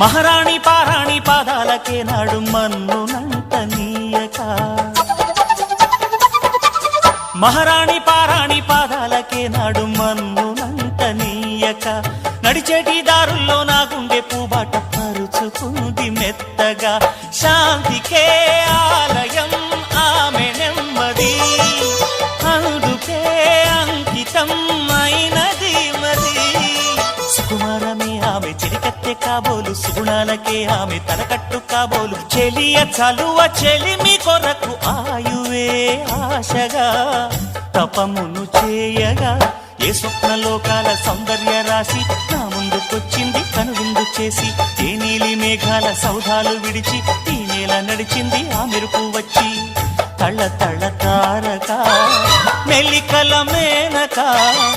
మహారాణి పారాణి పాదాలకే నాడు మన్నునంట నీయక మహారాణి పారాణి పాదాలకే నాడు మన్నునంట నీయక నడిచేటి దారుల్లో నా గుండె పూబాట పరుచుకుంది మెత్తగా. శాంతికే ఆలయం ఆమె నెమ్మది. అందుకే అంకితం అయినది మరి సుకుమారమే ఆమె చిరిక చెలికత్తె కాబోలు సుగుణాలకే ఆమె తలకట్టు కాబోలు. చెలియ చలువ చెలిమి కొరకు ఆయువే ఆశగా తపమును చేయగా. ఏ స్వప్న లోకాల సౌందర్య రాశి నా ముందుకొచ్చింది కనువిందు చేసి. ఏ నీలి మేఘాల సౌధాలు విడిచి ఈ నేల నడిచింది ఆ మెరుపు వచ్చి. తళ తళ తారక మెలికల మేనక.